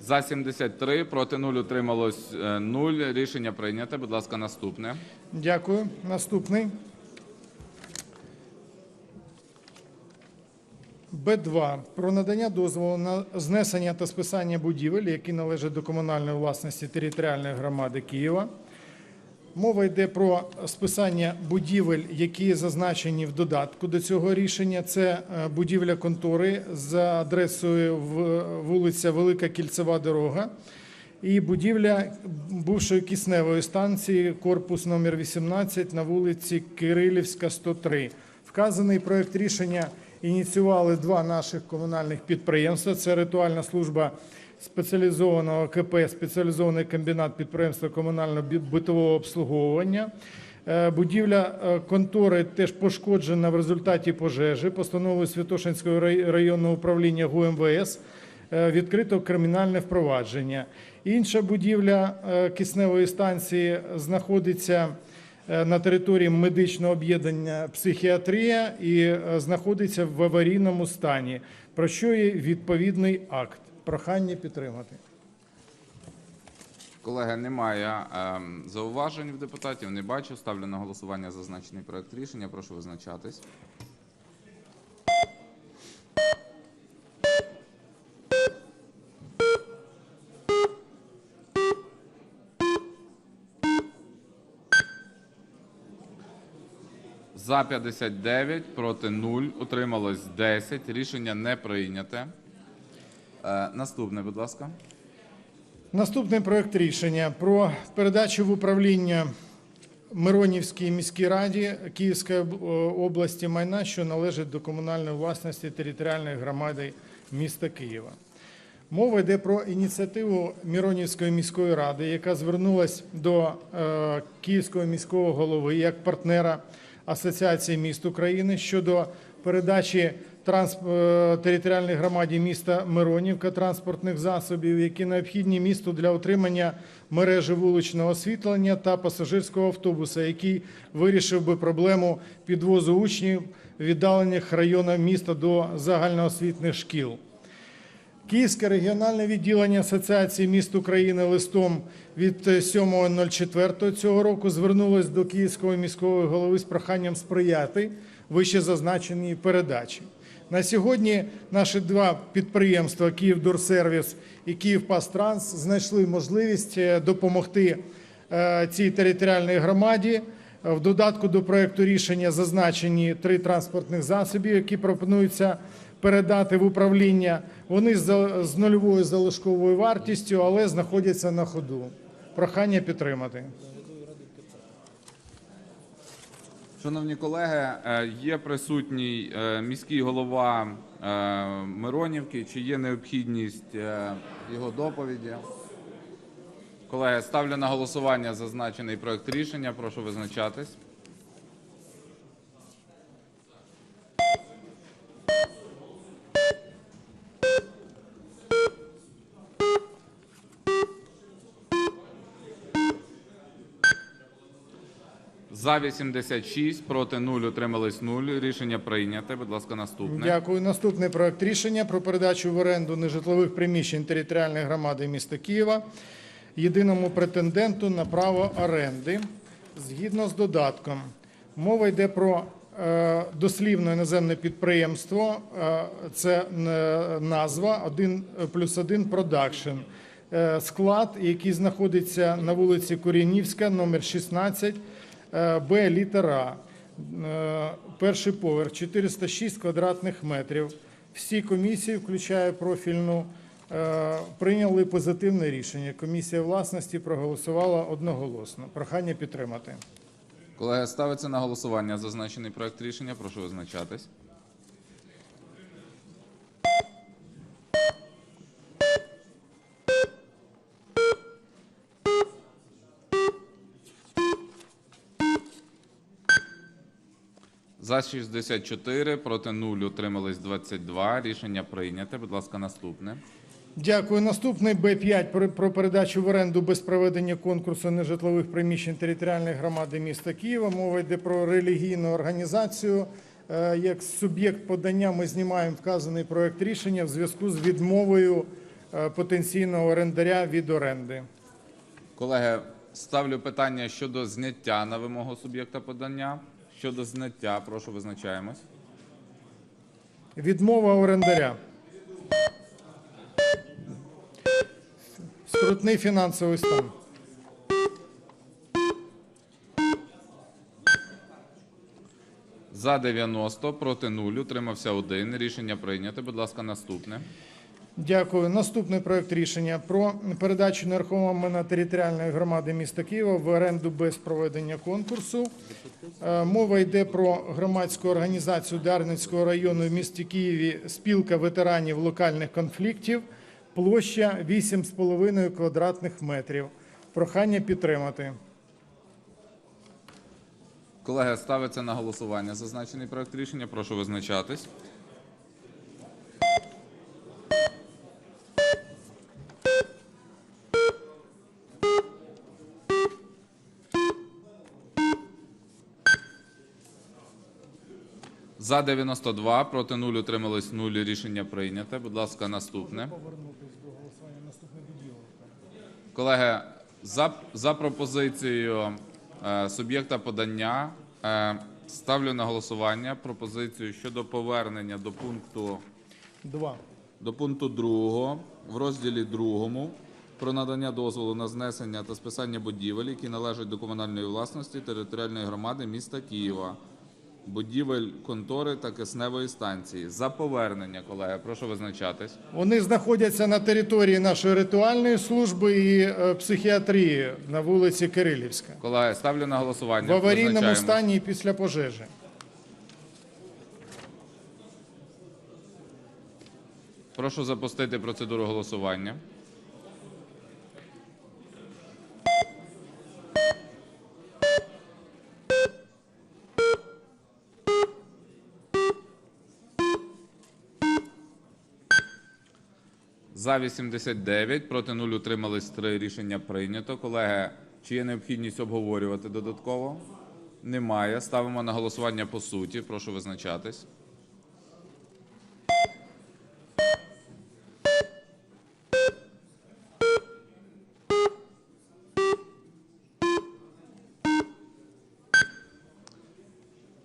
За 73, проти 0, утрималось 0. Рішення прийнято. Будь ласка, наступне. Дякую. Наступний. Б2. Про надання дозволу на знесення та списання будівель, які належать до комунальної власності територіальної громади Києва. Мова йде про списання будівель, які зазначені в додатку до цього рішення. Це е, будівля контори за адресою вулиця Велика Кільцева дорога і будівля бувшої кисневої станції, корпус номер 18 на вулиці Кирилівська, 103. Вказаний проект рішення ініціювали два наших комунальних підприємства. Це ритуальна служба спеціалізованого КП, спеціалізований комбінат підприємства комунального битового обслуговування. Е, Будівля е, контори теж пошкоджена в результаті пожежі. Постановою Святошинського рай- районного управління ГУМВС е, відкрито кримінальне впровадження. Інша будівля кисневої станції знаходиться на території медичного об'єднання психіатрія і знаходиться в аварійному стані, про що є відповідний акт. Прохання підтримати. Колеги, немає ем, зауважень в депутатів. Не бачу. Ставлю на голосування зазначений проект рішення. Прошу визначатись. За 59, проти 0, утрималось 10. Рішення не прийняте. Е, наступне, будь ласка. Наступний проект рішення про передачу в управління Миронівській міській раді Київської області майна, що належить до комунальної власності територіальної громади міста Києва. Мова йде про ініціативу Миронівської міської ради, яка звернулась до е, Київського міського голови як партнера Асоціації міст України щодо передачі територіальній громаді міста Миронівка транспортних засобів, які необхідні місту для отримання мережі вуличного освітлення та пасажирського автобуса, який вирішив би проблему підвозу учнів віддалених районах міста до загальноосвітніх шкіл. Київське регіональне відділення Асоціації міст України листом від 7.04 цього року звернулось до Київського міського голови з проханням сприяти вище зазначеній передачі. На сьогодні наші два підприємства «Київдорсервіс» і «Київпастранс» знайшли можливість е, допомогти е, цій територіальній громаді. В додатку до проекту рішення зазначені три транспортних засобів, які пропонуються передати в управління. Вони з нульовою залишковою вартістю, але знаходяться на ходу. Прохання підтримати. Шановні колеги, е, є присутній е, міський голова е, Миронівки. Чи є необхідність його доповіді? Колеги, ставлю на голосування зазначений проект рішення. Прошу визначатись. За 86, проти 0, утримались 0. Рішення прийняте. Будь ласка, наступне. Дякую. Наступний проект рішення про передачу в оренду нежитлових приміщень територіальної громади міста Києва єдиному претенденту на право оренди згідно з додатком. Мова йде про е, дослівно іноземне підприємство. е, Це е, назва 1 плюс 1 продакшн. Склад, який знаходиться на вулиці Корінівська, номер 16, е, Б літера. Е, Перший поверх 406 квадратних метрів. Всі комісії, включає профільну, е, прийняли позитивне рішення. Комісія власності проголосувала одноголосно. Прохання підтримати. Колеги, ставиться на голосування зазначений проект рішення. Прошу визначатись. За 64, проти 0, утримались 22. Рішення прийняте. Будь ласка, наступне. Дякую. Наступний Б5 про- передачу в оренду без проведення конкурсу нежитлових приміщень територіальної громади міста Києва. Мова йде про релігійну організацію е, як суб'єкт подання ми знімаємо вказаний проект рішення в зв'язку з відмовою е, потенційного орендаря від оренди. Колеги, ставлю питання щодо зняття на вимогу суб'єкта подання. Щодо зняття, прошу визначаємось. Відмова орендаря. Скрутний фінансовий стан. За 90, проти 0, утримався 1. Рішення прийнято. Будь ласка, наступне. Дякую. Наступний проект рішення про передачу нерухомого територіальної громади міста Києва в оренду без проведення конкурсу. Е, Мова йде про громадську організацію Дарницького району в місті Києві спілка ветеранів локальних конфліктів. Площа 8,5 квадратних метрів. Прохання підтримати. Колеги, ставиться на голосування зазначений проект рішення. Прошу визначатись. За 92, проти 0, утримались 0. Рішення прийняте. Будь ласка, наступне. Колеги, за, за пропозицією е, суб'єкта подання е, ставлю на голосування пропозицію щодо повернення до пункту Два. до пункту 2 в розділі 2 про надання дозволу на знесення та списання будівель, які належать до комунальної власності територіальної громади міста Києва, будівель контори та кисневої станції. За повернення, колеги, прошу визначатись. Вони знаходяться на території нашої ритуальної служби і е, психіатрії на вулиці Кирилівська. Колеги, ставлю на голосування. В аварійному стані і після пожежі. Прошу запустити процедуру голосування. За 89, проти 0 утримались 3. Рішення прийнято. Колеги, чи є необхідність обговорювати додатково? Немає. Ставимо на голосування по суті. Прошу визначатись.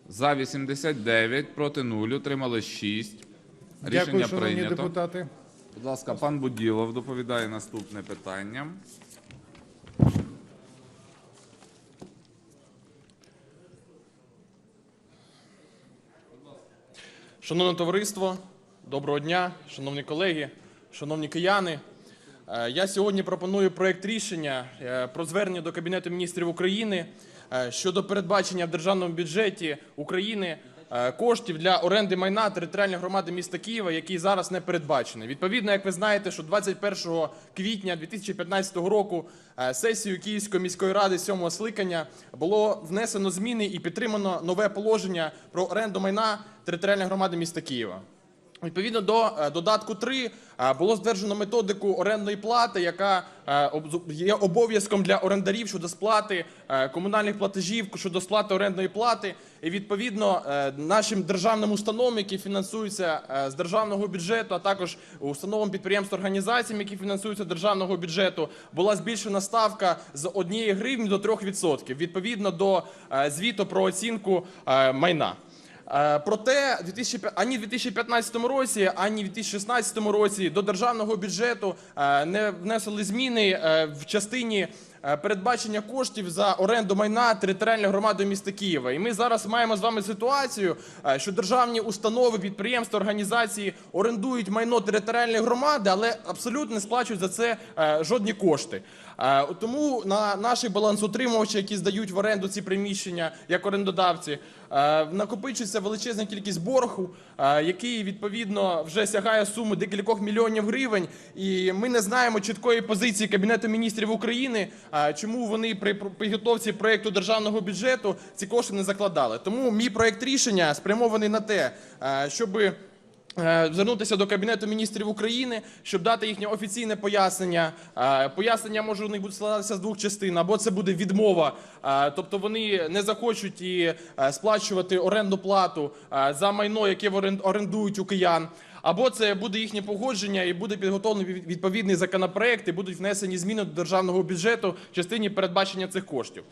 За 89, проти 0, утримали 6. Рішення Дякую, шановні прийнято. депутати. Будь ласка, пан Буділов доповідає наступне питання. Шановне товариство, доброго дня, шановні колеги, шановні кияни. Е, Я сьогодні пропоную проект рішення е, про звернення до Кабінету міністрів України е, щодо передбачення в державному бюджеті України коштів для оренди майна територіальної громади міста Києва, який зараз не передбачений. Відповідно, як ви знаєте, що 21 квітня 2015 року сесію Київської міської ради сьомого скликання було внесено зміни і підтримано нове положення про оренду майна територіальної громади міста Києва. Відповідно до е, додатку 3 е, було стверджено методику орендної плати, яка е, є обов'язком для орендарів щодо сплати комунальних платежів, щодо сплати орендної плати. І відповідно нашим державним установам, які фінансуються з державного бюджету, а також установам підприємств організаціям, які фінансуються з державного бюджету, була збільшена ставка з 1 гривні до 3% відповідно до звіту про оцінку майна. Е, Проте 2005 ані в 2015 році, ані в 2016 році до державного бюджету е, не внесли зміни е, в частині передбачення коштів за оренду майна територіальної громади міста Києва. І ми зараз маємо з вами ситуацію, е, що державні установи, підприємства, організації орендують майно територіальної громади, але абсолютно не сплачують за це е, жодні кошти. Е, Тому на наші балансоутримувачі, які здають в оренду ці приміщення як орендодавці, е, накопичується величезна кількість боргу, е, який відповідно вже сягає суми декількох мільйонів гривень. І ми не знаємо чіткої позиції Кабінету міністрів України, е, чому вони при підготовці проєкту державного бюджету ці кошти не закладали. Тому мій проєкт рішення спрямований на те, щоб е, звернутися до Кабінету міністрів України, щоб дати їхнє офіційне пояснення. Пояснення може у них будуть складатися з двох частин, або це буде відмова, тобто вони не захочуть і е, сплачувати орендну плату за майно, яке орендують у киян. Або це буде їхнє погодження і буде підготовлений від- відповідний законопроект, і будуть внесені зміни до державного бюджету в частині передбачення цих коштів.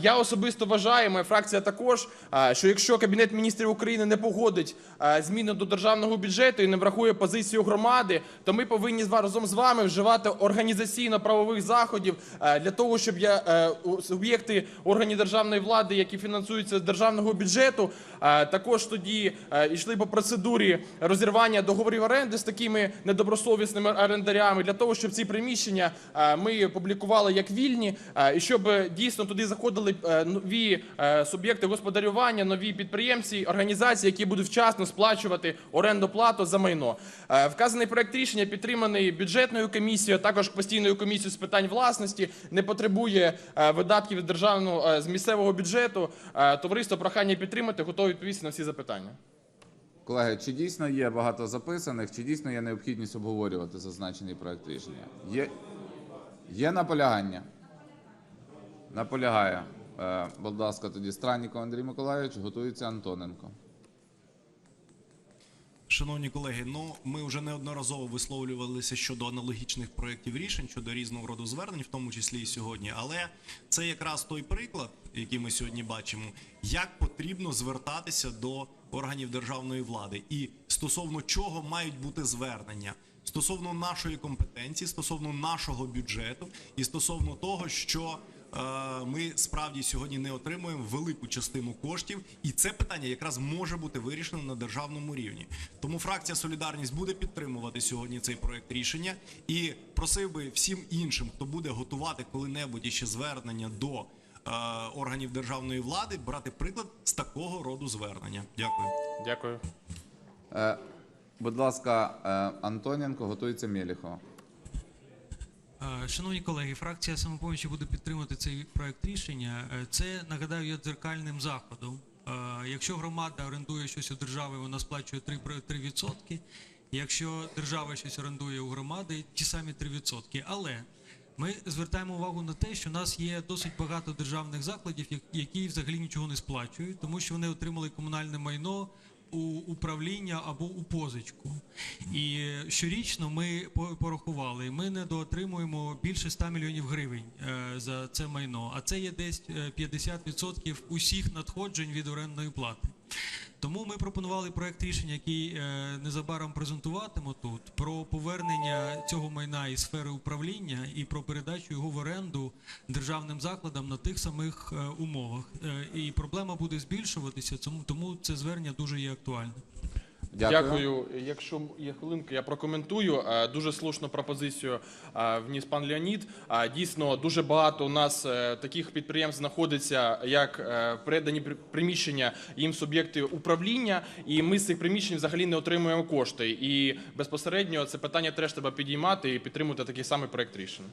Я особисто вважаю, моя фракція також, що якщо Кабінет міністрів України не погодить зміни до державного бюджету і не врахує позицію громади, то ми повинні разом з вами вживати організаційно-правових заходів для того, щоб я, е, суб'єкти органів державної влади, які фінансуються з державного бюджету, також тоді е, йшли по процедурі розірвання договорів оренди з такими недобросовісними орендарями, для того, щоб ці приміщення е, ми публікували як вільні, е, і щоб е, дійсно туди заходили нові суб'єкти господарювання, нові підприємці, організації, які будуть вчасно сплачувати оренду плату за майно. Вказаний проект рішення підтриманий бюджетною комісією, також постійною комісією з питань власності, не потребує видатків державного з місцевого бюджету. Товариство прохання підтримати, готові відповісти на всі запитання. Колеги, чи дійсно є багато записаних, чи дійсно є необхідність обговорювати зазначений проект рішення? Є, є наполягання? Наполягає. Е, будь ласка, тоді Странніков Андрій Миколайович, готується Антоненко. Шановні колеги, ну ми вже неодноразово висловлювалися щодо аналогічних проєктів рішень, щодо різного роду звернень, в тому числі і сьогодні. Але це якраз той приклад, який ми сьогодні бачимо, як потрібно звертатися до органів державної влади, і стосовно чого мають бути звернення. Стосовно нашої компетенції, стосовно нашого бюджету, і стосовно того, що ми справді сьогодні не отримуємо велику частину коштів, і це питання якраз може бути вирішено на державному рівні. Тому фракція Солідарність буде підтримувати сьогодні цей проект рішення і просив би всім іншим, хто буде готувати коли-небудь іще звернення до е, органів державної влади, брати приклад з такого роду звернення. Дякую. Дякую. Е, будь ласка, е, Антоненко, готується Мєліхова. Е, Шановні колеги, фракція самопомочі буде підтримувати цей проект рішення. Е, Це нагадаю є дзеркальним заходом. Е, Якщо громада орендує щось у держави, вона сплачує 3%. 3%. Якщо держава щось орендує у громади, ті самі 3%. Але ми звертаємо увагу на те, що у нас є досить багато державних закладів, які взагалі нічого не сплачують, тому що вони отримали комунальне майно у управління або у позичку. І е, щорічно ми по- порахували, ми недоотримуємо більше 100 мільйонів гривень е, за це майно, а це є десь е, 50% усіх надходжень від орендної плати. Тому ми пропонували проект рішення, який е, незабаром презентуватиму тут, про повернення цього майна із сфери управління і про передачу його в оренду державним закладам на тих самих е, умовах. Е, і проблема буде збільшуватися, тому, це звернення дуже є актуальним. Дякую. Дякую. Якщо є хвилинка, я прокоментую. Е, Дуже слушну пропозицію е, вніс пан Леонід. Е, Дійсно, дуже багато у нас таких підприємств знаходиться, як передані приміщення їм суб'єкти управління, і ми з цих приміщень взагалі не отримуємо кошти. І безпосередньо це питання теж треба підіймати і підтримувати такий самий проект рішення.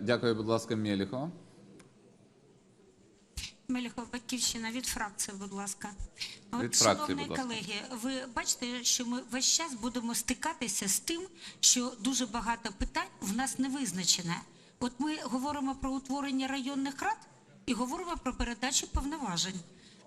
Дякую, будь ласка, Мєліхова. Меліхова, Батьківщина, від фракції, будь ласка. От, Від фракції, шановні будь ласка. колеги, ви бачите, що ми весь час будемо стикатися з тим, що дуже багато питань в нас не визначене. От ми говоримо про утворення районних рад і говоримо про передачу повноважень.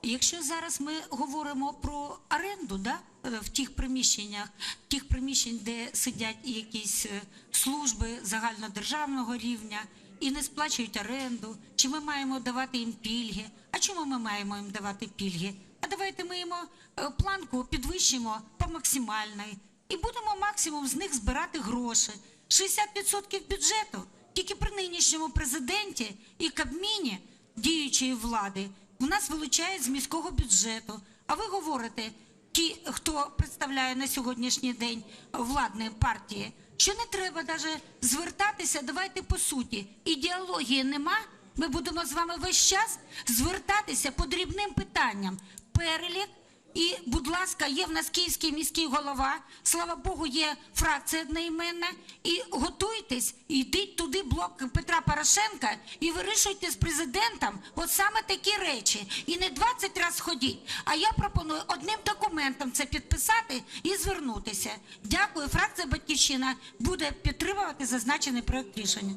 Якщо зараз ми говоримо про оренду, да, е, в тих приміщеннях, тих приміщень, де сидять якісь е, служби загальнодержавного рівня, і не сплачують оренду, чи ми маємо давати їм пільги? А чому ми маємо їм давати пільги? А давайте ми їм е, планку підвищимо по максимальної і будемо максимум з них збирати гроші. 60% бюджету тільки при нинішньому президенті і Кабміні діючої влади у нас вилучають з міського бюджету. А ви говорите, ті, хто представляє на сьогоднішній день владні партії, що не треба навіть звертатися, давайте по суті. Ідеології нема. Ми будемо з вами весь час звертатися по дрібним питанням. Перелік І, будь ласка, є в нас київський міський голова. Слава Богу, є фракція одноіменна. І готуйтесь, йдіть туди блок Петра Порошенка і вирішуйте з президентом от саме такі речі. І не 20 разів ходіть. А я пропоную одним документом це підписати і звернутися. Дякую. Фракція Батьківщина буде підтримувати зазначений проект рішення.